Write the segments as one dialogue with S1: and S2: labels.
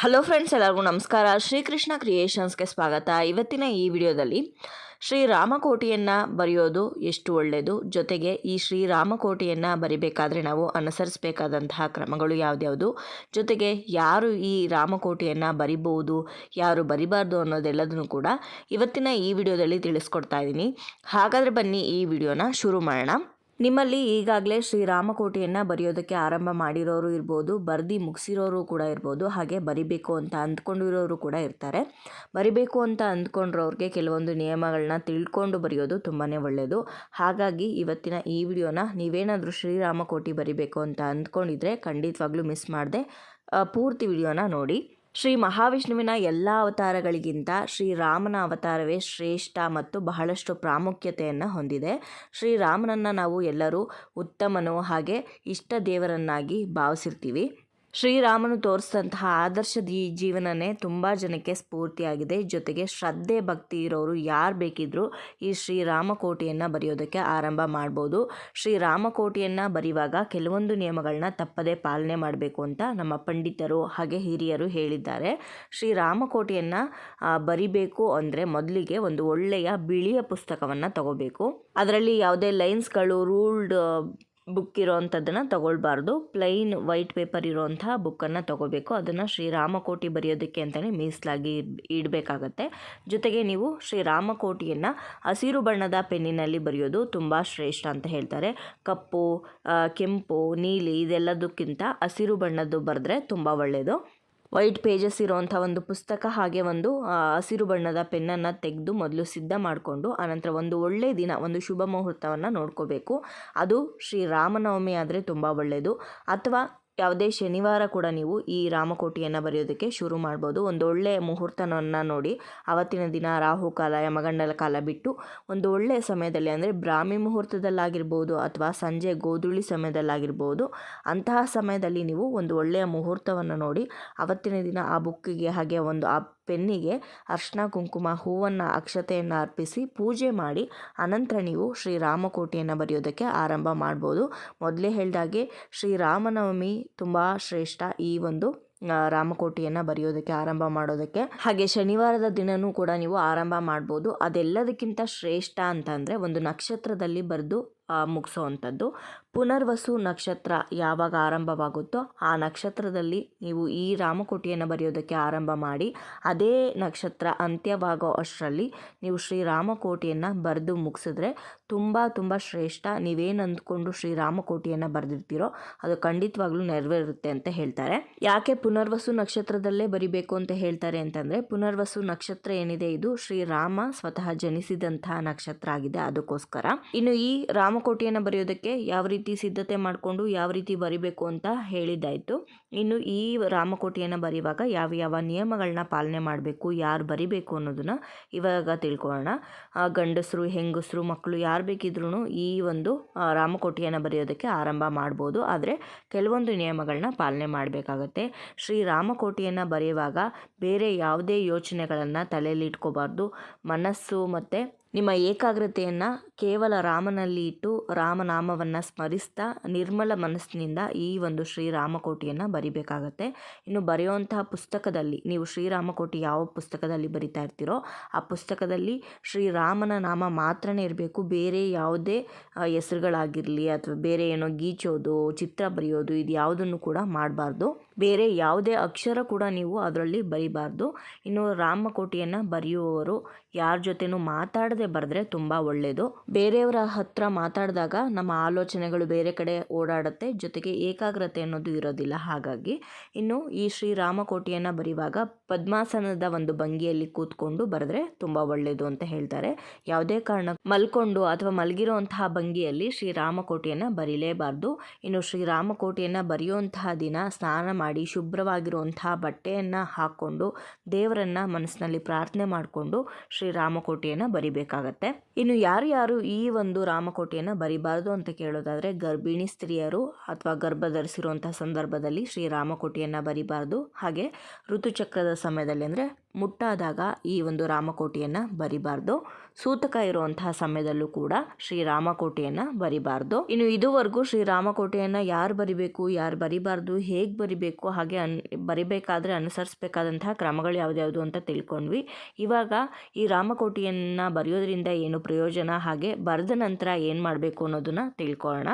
S1: Hello friends ಎಲ್ಲರಿಗೂ ನಮಸ್ಕಾರ. ಶ್ರೀಕೃಷ್ಣ ಕ್ರಿಯೇಷನ್ಸ್ಗೆ ಸ್ವಾಗತ. ಇವತ್ತಿನ ಈ ವಿಡಿಯೋದಲ್ಲಿ ಶ್ರೀರಾಮಕೋಟಿಯನ್ನು ಬರೆಯೋದು ಎಷ್ಟು ಒಳ್ಳೆಯದು ಜೊತೆಗೆ ಈ ಶ್ರೀರಾಮಕೋಟಿಯನ್ನು ಬರಿಬೇಕಾದ್ರೆ ನಾವು ಅನುಸರಿಸಬೇಕಾದಂತಹ ಕ್ರಮಗಳು ಯಾವ್ದ್ಯಾವುದು? ಜೊತೆಗೆ ಯಾರು ಈ ರಾಮಕೋಟಿಯನ್ನು ಬರಿಬಹುದು, ಯಾರು ಬರಿಬಾರ್ದು ಅನ್ನೋದೆಲ್ಲದನ್ನು ಕೂಡ ಇವತ್ತಿನ ಈ ವಿಡಿಯೋದಲ್ಲಿ ತಿಳಿಸ್ಕೊಡ್ತಾ ಇದ್ದೀನಿ ಹಾಗಾದರೆ ಬನ್ನಿ ಈ ವಿಡಿಯೋನ ಶುರು ಮಾಡೋಣ. ನಿಮ್ಮಲ್ಲಿ ಈಗಾಗಲೇ ಶ್ರೀರಾಮಕೋಟಿಯನ್ನು ಬರೆಯೋದಕ್ಕೆ ಆರಂಭ ಮಾಡಿರೋರು ಇರ್ಬೋದು, ಬರ್ದು ಮುಗಿಸಿರೋರು ಕೂಡ ಇರ್ಬೋದು, ಹಾಗೆ ಬರಿಬೇಕು ಅಂತ ಅಂದ್ಕೊಂಡಿರೋರು ಕೂಡ ಇರ್ತಾರೆ. ಬರಿಬೇಕು ಅಂತ ಅಂದ್ಕೊಂಡಿರೋರಿಗೆ ಕೆಲವೊಂದು ನಿಯಮಗಳನ್ನ ತಿಳ್ಕೊಂಡು ಬರೆಯೋದು ತುಂಬಾ ಒಳ್ಳೆಯದು ಹಾಗಾಗಿ ಇವತ್ತಿನ ಈ ವಿಡಿಯೋನ ನೀವೇನಾದರೂ ಶ್ರೀರಾಮಕೋಟಿ ಬರಿಬೇಕು ಅಂತ ಅಂದ್ಕೊಂಡಿದ್ರೆ ಖಂಡಿತವಾಗ್ಲೂ ಮಿಸ್ ಮಾಡದೆ ಪೂರ್ತಿ ವಿಡಿಯೋನ ನೋಡಿ. ಶ್ರೀ ಮಹಾವಿಷ್ಣುವಿನ ಎಲ್ಲ ಅವತಾರಗಳಿಗಿಂತ ಶ್ರೀರಾಮನ ಅವತಾರವೇ ಶ್ರೇಷ್ಠ ಮತ್ತು ಬಹಳಷ್ಟು ಪ್ರಾಮುಖ್ಯತೆಯನ್ನು ಹೊಂದಿದೆ. ಶ್ರೀರಾಮನನ್ನು ನಾವು ಎಲ್ಲರೂ ಉತ್ತಮನೋ ಹಾಗೆ ಇಷ್ಟ ದೇವರನ್ನಾಗಿ ಭಾವಿಸಿರ್ತೀವಿ. ಶ್ರೀರಾಮನು ತೋರಿಸಿದಂತಹ ಆದರ್ಶದ ಈ ಜೀವನನೇ ತುಂಬ ಜನಕ್ಕೆ ಸ್ಫೂರ್ತಿಯಾಗಿದೆ. ಜೊತೆಗೆ ಶ್ರದ್ಧೆ, ಭಕ್ತಿ ಇರೋರು ಯಾರು ಬೇಕಿದ್ದರೂ ಈ ಶ್ರೀರಾಮಕೋಟಿಯನ್ನು ಬರೆಯೋದಕ್ಕೆ ಆರಂಭ ಮಾಡ್ಬೋದು. ಶ್ರೀರಾಮಕೋಟಿಯನ್ನು ಬರೆಯುವಾಗ ಕೆಲವೊಂದು ನಿಯಮಗಳನ್ನ ತಪ್ಪದೇ ಪಾಲನೆ ಮಾಡಬೇಕು ಅಂತ ನಮ್ಮ ಪಂಡಿತರು ಹಾಗೆ ಹಿರಿಯರು ಹೇಳಿದ್ದಾರೆ. ಶ್ರೀರಾಮಕೋಟಿಯನ್ನು ಬರಿಬೇಕು ಅಂದರೆ ಮೊದಲಿಗೆ ಒಂದು ಒಳ್ಳೆಯ ಬಿಳಿಯ ಪುಸ್ತಕವನ್ನು ತಗೋಬೇಕು. ಅದರಲ್ಲಿ ಯಾವುದೇ ಲೈನ್ಸ್ಗಳು, ರೂಲ್ಡ್ ಬುಕ್ ಇರೋವಂಥದ್ದನ್ನು ತಗೊಳ್ಬಾರ್ದು. ಪ್ಲೈನ್ ವೈಟ್ ಪೇಪರ್ ಇರೋವಂಥ ಬುಕ್ಕನ್ನು ತಗೋಬೇಕು. ಅದನ್ನು ಶ್ರೀರಾಮಕೋಟಿ ಬರೆಯೋದಕ್ಕೆ ಅಂತಲೇ ಮೀಸಲಾಗಿ ಇಡಬೇಕಾಗತ್ತೆ. ಜೊತೆಗೆ ನೀವು ಶ್ರೀರಾಮಕೋಟಿಯನ್ನು ಹಸಿರು ಬಣ್ಣದ ಪೆನ್ನಿನಲ್ಲಿ ಬರೆಯೋದು ತುಂಬ ಶ್ರೇಷ್ಠ ಅಂತ ಹೇಳ್ತಾರೆ. ಕಪ್ಪು ಕೆಂಪು, ನೀಲಿ ಇದೆಲ್ಲದಕ್ಕಿಂತ ಹಸಿರು ಬಣ್ಣದ್ದು ಬರೆದ್ರೆ ತುಂಬ ಒಳ್ಳೆಯದು ವೈಟ್ ಪೇಜಸ್ ಇರೋವಂಥ ಒಂದು ಪುಸ್ತಕ ಹಾಗೆ ಒಂದು ಹಸಿರು ಬಣ್ಣದ ಪೆನ್ನನ್ನು ತೆಗೆದು ಮೊದಲು ಸಿದ್ಧ ಮಾಡಿಕೊಂಡು, ಆನಂತರ ಒಂದು ಒಳ್ಳೆಯ ದಿನ, ಒಂದು ಶುಭ ಮುಹೂರ್ತವನ್ನು ನೋಡ್ಕೋಬೇಕು. ಅದು ಶ್ರೀ ರಾಮನವಮಿ ಆದರೆ ತುಂಬ ಒಳ್ಳೆಯದು ಅಥವಾ ಯಾವುದೇ ಶನಿವಾರ ಕೂಡ ನೀವು ಈ ರಾಮಕೋಟಿಯನ್ನು ಬರೆಯೋದಕ್ಕೆ ಶುರು ಮಾಡ್ಬೋದು. ಒಂದು ಒಳ್ಳೆಯ ಮುಹೂರ್ತವನ್ನು ನೋಡಿ. ಆವತ್ತಿನ ದಿನ ರಾಹುಕಾಲ ಯಮಗಂಡಲ ಕಾಲ ಬಿಟ್ಟು ಒಂದು ಒಳ್ಳೆಯ ಸಮಯದಲ್ಲಿ ಅಂದರೆ ಬ್ರಾಹ್ಮಿ ಮುಹೂರ್ತದಲ್ಲಾಗಿರ್ಬೋದು ಅಥವಾ ಸಂಜೆ ಗೋಧುಳಿ ಸಮಯದಲ್ಲಾಗಿರ್ಬೋದು, ಅಂತಹ ಸಮಯದಲ್ಲಿ ನೀವು ಒಂದು ಒಳ್ಳೆಯ ಮುಹೂರ್ತವನ್ನು ನೋಡಿ. ಆವತ್ತಿನ ದಿನ ಆ ಬುಕ್ಕಿಗೆ ಹಾಗೆ ಒಂದು ಆ ಪೆನ್ನಿಗೆ ಅರ್ಶನ ಕುಂಕುಮ, ಹೂವನ್ನು ಅಕ್ಷತೆಯನ್ನು ಅರ್ಪಿಸಿ ಪೂಜೆ ಮಾಡಿ, ಅನಂತರ ನೀವು ಶ್ರೀರಾಮಕೋಟಿಯನ್ನು ಬರೆಯೋದಕ್ಕೆ ಆರಂಭ ಮಾಡ್ಬೋದು. ಮೊದಲೇ ಹೇಳಿದಾಗೆ ಶ್ರೀರಾಮನವಮಿ ತುಂಬ ಶ್ರೇಷ್ಠ ಈ ಒಂದು ರಾಮಕೋಟಿಯನ್ನು ಬರೆಯೋದಕ್ಕೆ ಆರಂಭ ಮಾಡೋದಕ್ಕೆ. ಹಾಗೆ ಶನಿವಾರದ ದಿನವೂ ಕೂಡ ನೀವು ಆರಂಭ ಮಾಡ್ಬೋದು. ಅದೆಲ್ಲದಕ್ಕಿಂತ ಶ್ರೇಷ್ಠ ಅಂತಂದರೆ ಒಂದು ನಕ್ಷತ್ರದಲ್ಲಿ ಬರೆದು ಮುಗಿಸೋವಂಥದ್ದು ಪುನರ್ವಸು ನಕ್ಷತ್ರ ಯಾವಾಗ ಆರಂಭವಾಗುತ್ತೋ ಆ ನಕ್ಷತ್ರದಲ್ಲಿ ನೀವು ಈ ರಾಮಕೋಟಿಯನ್ನು ಬರೆಯೋದಕ್ಕೆ ಆರಂಭ ಮಾಡಿ, ಅದೇ ನಕ್ಷತ್ರ ಅಂತ್ಯವಾಗೋ ಅಷ್ಟರಲ್ಲಿ ನೀವು ಶ್ರೀರಾಮಕೋಟಿಯನ್ನು ಬರೆದು ಮುಗಿಸಿದ್ರೆ ತುಂಬ ತುಂಬ ಶ್ರೇಷ್ಠ. ನೀವೇನು ಅಂದ್ಕೊಂಡು ಶ್ರೀರಾಮಕೋಟಿಯನ್ನು ಬರೆದಿರ್ತೀರೋ ಅದು ಖಂಡಿತವಾಗ್ಲೂ ನೆರವೇರುತ್ತೆ ಅಂತ ಹೇಳ್ತಾರೆ. ಯಾಕೆ ಪುನರ್ವಸು ನಕ್ಷತ್ರದಲ್ಲೇ ಬರಿಬೇಕು ಅಂತ ಹೇಳ್ತಾರೆ ಅಂತಂದರೆ, ಪುನರ್ವಸು ನಕ್ಷತ್ರ ಏನಿದೆ, ಇದು ಶ್ರೀರಾಮ ಸ್ವತಃ ಜನಿಸಿದಂತಹ ನಕ್ಷತ್ರ ಆಗಿದೆ ಅದಕ್ಕೋಸ್ಕರ. ಇನ್ನು ಈ ರಾಮಕೋಟಿಯನ್ನು ಬರೆಯೋದಕ್ಕೆ ಯಾವ ರೀತಿ ಸಿದ್ಧತೆ ಮಾಡಿಕೊಂಡು ಯಾವ ರೀತಿ ಬರಿಬೇಕು ಅಂತ ಹೇಳಿದ್ದಾಯಿತು. ಇನ್ನು ಈ ರಾಮಕೋಟಿಯನ್ನು ಬರೆಯುವಾಗ ಯಾವ ಯಾವ ನಿಯಮಗಳನ್ನ ಪಾಲನೆ ಮಾಡಬೇಕು, ಯಾರು ಬರಿಬೇಕು ಅನ್ನೋದನ್ನು ಇವಾಗ ತಿಳ್ಕೊಳ್ಳೋಣ. ಗಂಡಸರು, ಹೆಂಗಸರು, ಮಕ್ಕಳು ಯಾರು ಬೇಕಿದ್ರೂ ಈ ಒಂದು ರಾಮಕೋಟಿಯನ್ನು ಬರೆಯೋದಕ್ಕೆ ಆರಂಭ ಮಾಡ್ಬೋದು. ಆದರೆ ಕೆಲವೊಂದು ನಿಯಮಗಳನ್ನ ಪಾಲನೆ ಮಾಡಬೇಕಾಗತ್ತೆ. ಶ್ರೀ ರಾಮಕೋಟಿಯನ್ನು ಬರೆಯುವಾಗ ಬೇರೆ ಯಾವುದೇ ಯೋಚನೆಗಳನ್ನು ತಲೆಯಲ್ಲಿ ಇಟ್ಕೋಬಾರ್ದು. ಮನಸ್ಸು ಮತ್ತು ನಿಮ್ಮ ಏಕಾಗ್ರತೆಯನ್ನು ಕೇವಲ ರಾಮನಲ್ಲಿ ಇಟ್ಟು ರಾಮನಾಮವನ್ನು ಸ್ಮರಿಸ್ತಾ ನಿರ್ಮಲ ಮನಸ್ಸಿನಿಂದ ಈ ಒಂದು ಶ್ರೀರಾಮಕೋಟಿಯನ್ನು ಬರಿಬೇಕಾಗತ್ತೆ. ಇನ್ನು ಬರೆಯುವಂತಹ ಪುಸ್ತಕದಲ್ಲಿ ನೀವು ಶ್ರೀರಾಮಕೋಟಿ ಯಾವ ಪುಸ್ತಕದಲ್ಲಿ ಬರಿತಾ ಇರ್ತೀರೋ ಆ ಪುಸ್ತಕದಲ್ಲಿ ಶ್ರೀರಾಮನ ನಾಮ ಮಾತ್ರ ಇರಬೇಕು. ಬೇರೆ ಯಾವುದೇ ಹೆಸರುಗಳಾಗಿರಲಿ ಅಥವಾ ಬೇರೆ ಏನೋ ಗೀಚೋದು, ಚಿತ್ರ ಬರೆಯೋದು ಇದು ಯಾವುದನ್ನು ಕೂಡ ಮಾಡಬಾರ್ದು. ಬೇರೆ ಯಾವುದೇ ಅಕ್ಷರ ಕೂಡ ನೀವು ಅದರಲ್ಲಿ ಬರಿಬಾರ್ದು. ಇನ್ನು ರಾಮಕೋಟಿಯನ್ನು ಬರೆಯುವವರು ಯಾರ ಜೊತೆನೂ ಮಾತಾಡದೆ ಬರೆದ್ರೆ ತುಂಬ ಒಳ್ಳೆಯದು ಬೇರೆಯವರ ಹತ್ರ ಮಾತಾಡಿದಾಗ ನಮ್ಮ ಆಲೋಚನೆಗಳು ಬೇರೆ ಕಡೆ ಓಡಾಡುತ್ತೆ, ಜೊತೆಗೆ ಏಕಾಗ್ರತೆ ಅನ್ನೋದು ಇರೋದಿಲ್ಲ. ಹಾಗಾಗಿ ಇನ್ನು ಈ ಶ್ರೀರಾಮಕೋಟಿಯನ್ನು ಬರೆಯುವಾಗ ಪದ್ಮಾಸನದ ಒಂದು ಭಂಗಿಯಲ್ಲಿ ಕೂತ್ಕೊಂಡು ಬರೆದ್ರೆ ತುಂಬ ಒಳ್ಳೆಯದು ಅಂತ ಹೇಳ್ತಾರೆ. ಯಾವುದೇ ಕಾರಣ ಮಲ್ಕೊಂಡು ಅಥವಾ ಮಲಗಿರುವಂತಹ ಭಂಗಿಯಲ್ಲಿ ಶ್ರೀರಾಮಕೋಟಿಯನ್ನು ಬರೀಲೇಬಾರ್ದು. ಇನ್ನು ಶ್ರೀರಾಮಕೋಟಿಯನ್ನು ಬರೆಯುವಂತಹ ದಿನ, ಸ್ನಾನ ಮಾಡಿ, ಶುಭ್ರವಾಗಿರುವಂತಹ ಬಟ್ಟೆಯನ್ನು ಹಾಕ್ಕೊಂಡು ದೇವರನ್ನು ಮನಸ್ಸಿನಲ್ಲಿ ಪ್ರಾರ್ಥನೆ ಮಾಡಿಕೊಂಡು ಶ್ರೀರಾಮಕೋಟಿಯನ್ನು ಬರಿಬೇಕಾಗತ್ತೆ ಇನ್ನು ಯಾರು ಯಾರು ಈ ಒಂದು ರಾಮಕೋಟೆಯನ್ನು ಬರಿಬಾರ್ದು ಅಂತ ಕೇಳೋದಾದರೆ ಗರ್ಭಿಣಿ ಸ್ತ್ರೀಯರು ಅಥವಾ ಗರ್ಭ ಧರಿಸಿರುವಂತಹ ಸಂದರ್ಭದಲ್ಲಿ ಶ್ರೀರಾಮಕೋಟಿಯನ್ನು ಬರಿಬಾರ್ದು. ಹಾಗೆ ಋತುಚಕ್ರದ ಸಮಯದಲ್ಲಿ ಅಂದರೆ ಮುಟ್ಟಾದಾಗ ಈ ಒಂದು ರಾಮಕೋಟಿಯನ್ನು ಬರಿಬಾರ್ದು. ಸೂತಕ ಇರುವಂತಹ ಸಮಯದಲ್ಲೂ ಕೂಡ ಶ್ರೀರಾಮಕೋಟೆಯನ್ನು ಬರಿಬಾರ್ದು. ಇನ್ನು ಇದುವರೆಗೂ ಶ್ರೀರಾಮಕೋಟೆಯನ್ನು ಯಾರು ಬರಿಬೇಕು, ಯಾರು ಬರಿಬಾರ್ದು, ಹೇಗೆ ಬರಿಬೇಕು, ಹಾಗೆ ಅನ್, ಬರಿಬೇಕಾದ್ರೆ ಅನುಸರಿಸಬೇಕಾದಂತಹ ಕ್ರಮಗಳು ಯಾವ್ದ್ಯಾವುದು ಅಂತ ತಿಳ್ಕೊಂಡ್ವಿ. ಇವಾಗ ಈ ರಾಮಕೋಟೆಯನ್ನು ಬರೆಯೋದ್ರಿಂದ ಏನು ಪ್ರಯೋಜನ, ಹಾಗೆ ಬರೆದ ನಂತರ ಏನು ಮಾಡಬೇಕು ಅನ್ನೋದನ್ನು ತಿಳ್ಕೊಳ್ಳೋಣ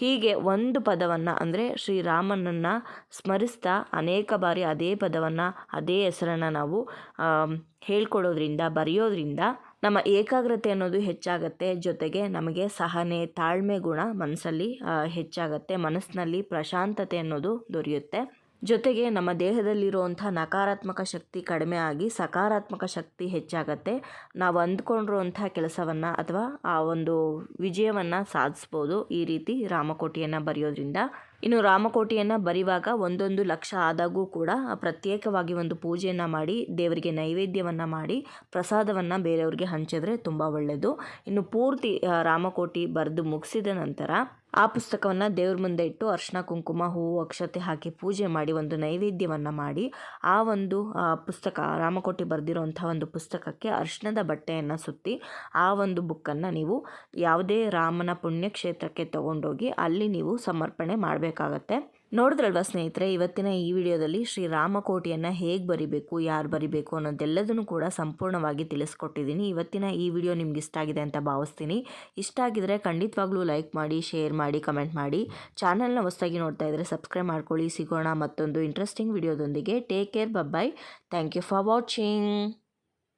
S1: ಹೀಗೆ ಒಂದು ಪದವನ್ನು ಅಂದರೆ ಶ್ರೀರಾಮನನ್ನು ಸ್ಮರಿಸ್ತಾ ಅನೇಕ ಬಾರಿ ಅದೇ ಪದವನ್ನು, ಅದೇ ಹೆಸರನ್ನು ನಾವು ಹೇಳ್ಕೊಡೋದ್ರಿಂದ, ಬರೆಯೋದ್ರಿಂದ ನಮ್ಮ ಏಕಾಗ್ರತೆ ಅನ್ನೋದು ಹೆಚ್ಚಾಗತ್ತೆ. ಜೊತೆಗೆ ನಮಗೆ ಸಹನೆ, ತಾಳ್ಮೆ ಗುಣ ಮನಸ್ಸಲ್ಲಿ ಹೆಚ್ಚಾಗತ್ತೆ. ಮನಸ್ಸಿನಲ್ಲಿ ಪ್ರಶಾಂತತೆ ಅನ್ನೋದು ದೊರೆಯುತ್ತೆ. ಜೊತೆಗೆ ನಮ್ಮ ದೇಹದಲ್ಲಿರುವಂಥ ನಕಾರಾತ್ಮಕ ಶಕ್ತಿ ಕಡಿಮೆ ಆಗಿ ಸಕಾರಾತ್ಮಕ ಶಕ್ತಿ ಹೆಚ್ಚಾಗತ್ತೆ. ನಾವು ಅಂದ್ಕೊಂಡಿರುವಂಥ ಕೆಲಸವನ್ನು ಅಥವಾ ಆ ಒಂದು ವಿಜಯವನ್ನು ಸಾಧಿಸ್ಬೋದು ಈ ರೀತಿ ರಾಮಕೋಟಿಯನ್ನು ಬರೆಯೋದ್ರಿಂದ. ಇನ್ನು ರಾಮಕೋಟಿಯನ್ನು ಬರೆಯುವಾಗ ಒಂದೊಂದು ಲಕ್ಷ ಆದಾಗೂ ಕೂಡ ಪ್ರತ್ಯೇಕವಾಗಿ ಒಂದು ಪೂಜೆಯನ್ನು ಮಾಡಿ, ದೇವರಿಗೆ ನೈವೇದ್ಯವನ್ನು ಮಾಡಿ, ಪ್ರಸಾದವನ್ನು ಬೇರೆಯವ್ರಿಗೆ ಹಂಚಿದ್ರೆ ತುಂಬ ಒಳ್ಳೆಯದು ಇನ್ನು ಪೂರ್ತಿ ರಾಮಕೋಟಿ ಬರೆದು ಮುಗಿಸಿದ ನಂತರ ಆ ಪುಸ್ತಕವನ್ನು ದೇವ್ರ ಮುಂದೆ ಇಟ್ಟು ಅರ್ಶಿನ, ಕುಂಕುಮ, ಹೂವು, ಅಕ್ಷತೆ ಹಾಕಿ ಪೂಜೆ ಮಾಡಿ ಒಂದು ನೈವೇದ್ಯವನ್ನು ಮಾಡಿ ಆ ಒಂದು ಪುಸ್ತಕ, ರಾಮಕೋಟಿ ಬರೆದಿರುವಂಥ ಒಂದು ಪುಸ್ತಕಕ್ಕೆ ಅರ್ಶಿಣದ ಬಟ್ಟೆಯನ್ನು ಸುತ್ತಿ ಆ ಒಂದು ಬುಕ್ಕನ್ನು ನೀವು ಯಾವುದೇ ರಾಮನ ಪುಣ್ಯಕ್ಷೇತ್ರಕ್ಕೆ ತಗೊಂಡೋಗಿ ಅಲ್ಲಿ ನೀವು ಸಮರ್ಪಣೆ ಮಾಡಬೇಕಾಗತ್ತೆ. ನೋಡಿದ್ರಲ್ವಾ ಸ್ನೇಹಿತರೆ, ಇವತ್ತಿನ ಈ ವಿಡಿಯೋದಲ್ಲಿ ಶ್ರೀ ರಾಮಕೋಟಿಯನ್ನು ಹೇಗೆ ಬರಿಬೇಕು, ಯಾರು ಬರಿಬೇಕು ಅನ್ನೋದೆಲ್ಲದನ್ನು ಕೂಡ ಸಂಪೂರ್ಣವಾಗಿ ತಿಳಿಸ್ಕೊಟ್ಟಿದ್ದೀನಿ. ಇವತ್ತಿನ ಈ ವಿಡಿಯೋ ನಿಮ್ಗೆ ಇಷ್ಟ ಆಗಿದೆ ಅಂತ ಭಾವಿಸ್ತೀನಿ. ಇಷ್ಟ ಆಗಿದರೆ ಖಂಡಿತವಾಗ್ಲೂ ಲೈಕ್ ಮಾಡಿ, ಶೇರ್ ಮಾಡಿ, ಕಮೆಂಟ್ ಮಾಡಿ. ಚಾನಲ್ನ ಹೊಸದಾಗಿ ನೋಡ್ತಾ ಇದ್ದರೆ ಸಬ್ಸ್ಕ್ರೈಬ್ ಮಾಡ್ಕೊಳ್ಳಿ. ಸಿಗೋಣ ಮತ್ತೊಂದು interesting ವಿಡಿಯೋದೊಂದಿಗೆ. Take care bye bye thank you for watching